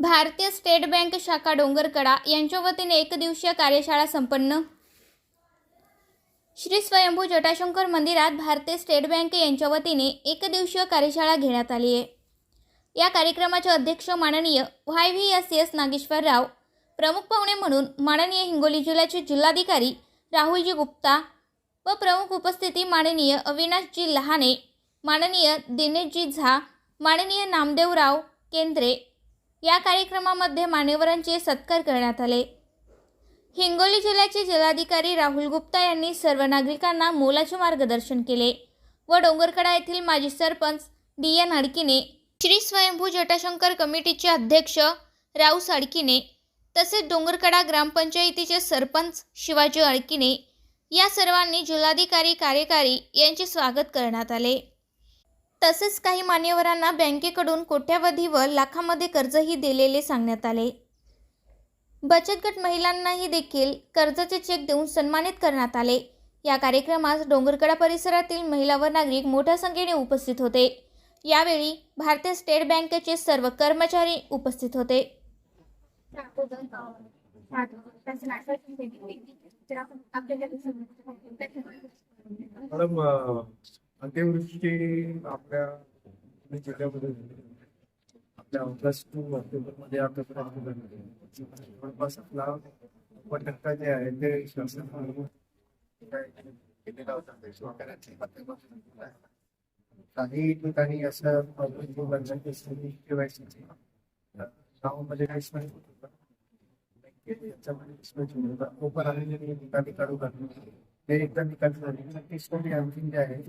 भारतीय state bank शाखा डोंगरकडा यांच्या वतीने एकदिवसीय कार्यशाळा संपन्न. श्री स्वयंभू जटाशंकर मंदिरात भारतीय स्टेट बँक यांच्या वतीने एकदिवसीय कार्यशाळा घेण्यात आली आहे. या कार्यक्रमाचे अध्यक्ष माननीय Y V S S Nageshwarrao प्रमुख पाहुणे म्हणून माननीय हिंगोली जिल्ह्याचे जिल्हाधिकारी राहुलजी गुप्ता व प्रमुख उपस्थिती माननीय अविनाशजी लहाने माननीय दिनेशजी झा माननीय नामदेवराव केंद्रे या कार्यक्रमामध्ये मान्यवरांचे सत्कार करण्यात आले. हिंगोली जिल्ह्याचे जिल्हाधिकारी राहुल गुप्ता यांनी सर्व नागरिकांना मोलाचे मार्गदर्शन केले व डोंगरकडा येथील माजी सरपंच डी एन अडकिने श्री स्वयंभू जटाशंकर कमिटीचे अध्यक्ष राऊस साडकिने तसेच डोंगरकडा ग्रामपंचायतीचे सरपंच शिवाजी अडकिने या सर्वांनी जिल्हाधिकारी कार्यकारी यांचे स्वागत करण्यात आले. तसेच काही मान्यवरांना बँकेकडून कोट्यावधी व लाखामध्ये कर्जही दिलेले सांगण्यात आले. बचत गट महिलांनाही देखील कर्जाचे चेक देऊन सन्मानित करण्यात आले. या कार्यक्रमास डोंगरकडा परिसरातील महिला व नागरिक मोठ्या संख्येने उपस्थित होते. यावेळी भारतीय स्टेट बँकेचे सर्व कर्मचारी उपस्थित होते. मॅडम अतिवृष्टी आपल्या जिल्ह्यामध्ये झाली. आपल्या ऑगस्ट टू ऑक्टोबर आतापर्यंत झाली. जवळपास आपला नव्वद टक्का जे आहे ते शासन केलेला होता ते काही ठिकाणी असं केवायसी गावामध्ये काहीच नाही होत होतं. बँकेत याच्यामध्ये होत होता. ओपन निकाली काढू घालून ते एकदा झाले. आणखी जे आहे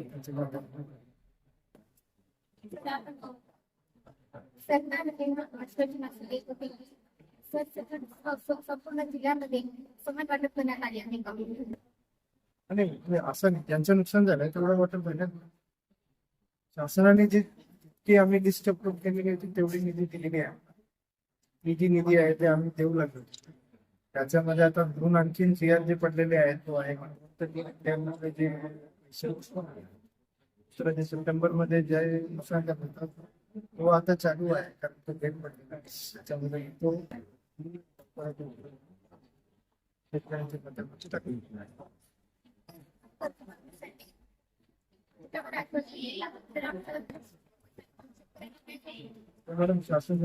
संपूर्ण जिल्ह्यामध्ये वाटप करण्यात आले असं नाही त्यांचं नुकसान झालंय तेवढं वाटत पाहिजे शासनाने जे की आम्ही लिस्ट अप्रूव्ह केलेली होती तेवढी निधी दिलेली आहे. निधी निधी आहे ते आम्ही देऊ लागलो. त्याच्यामध्ये आता दोन आणखीन सीआर जे पडलेले आहेत तो आहे जे सप्टेंबरमध्ये जे नुकसान झालं होतं तो आता चालू आहे कारण तो गेट पडलेला त्याच्यामध्ये तो शेतकऱ्यांचे दिला मॅडम शासन.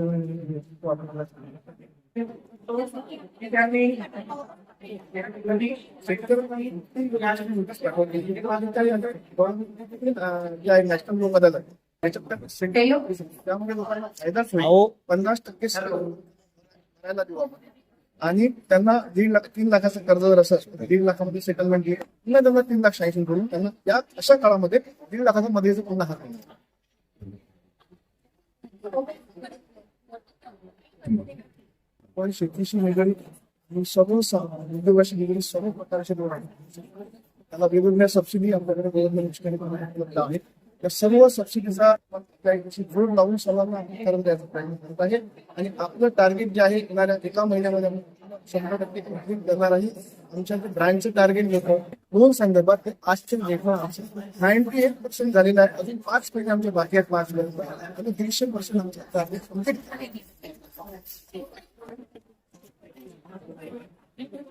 नॅशनल लो बदल आहे त्याच्यात त्यामुळे लोकांना फायदाच होईल पन्नास टक्के. आणि त्यांना दीड लाख तीन लाखाचं कर्ज जर असं असतं, दीड लाखामध्ये सेटलमेंट घेईल पुन्हा त्यांना तीन लाख सँक्शन करून त्यांना या अशा काळामध्ये दीड लाखाचा मध्ये पुन्हा हात. पण शेतीशी निगडीत सर्व उद्योगाशी निगडीत सर्व प्रकारचे लोन आहेत. त्याला वेगवेगळ्या सबसिडी आपल्याकडे गव्हर्नमेंट उपलब्ध आहेत त्या सर्व सबसिडीचा आपण जोड लावून सर्वांना आपण करून द्यायचा प्रयत्न करत आहे. आणि आपलं टार्गेट जे आहे येणाऱ्या एका महिन्यामध्ये शंभर टक्के कंप्लीट करणार आहे. आमच्या ब्रँडचं टार्गेट घेतो लोन संदर्भात ते आजचे नाईन्टी एट पर्सेंट झालेलं आहे. अजून पाच महिने आमचे बाकी आहेत पाच महिने. आणि दीडशे पर्सेंट आमचे टार्गेट कंप्लीट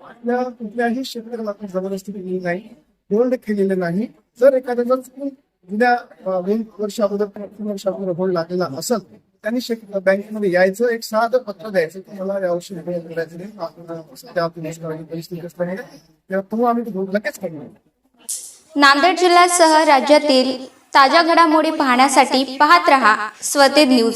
आपल्या कुठल्याही क्षेत्राला आपण जबरदस्ती केलेली नाही होल्ड केलेले नाही. जर एखाद्याचा चुकून उद्या अं, दोन वर्ष अगोदर किंवा तीन वर्ष अगोदर होल्ड लागलेला असेल त्यांनी बँकेमध्ये यायचं एक साधं पत्र द्यायचं की मला यावर्षी होल्ड करायचं परिस्थिती असल्यामुळे तेव्हा आम्ही लगेच करणार नांदेड जिल्ह्यासह राज्यातील ताज्या घडामोडी पाहण्यासाठी पाहत रहा स्वतेज न्यूज.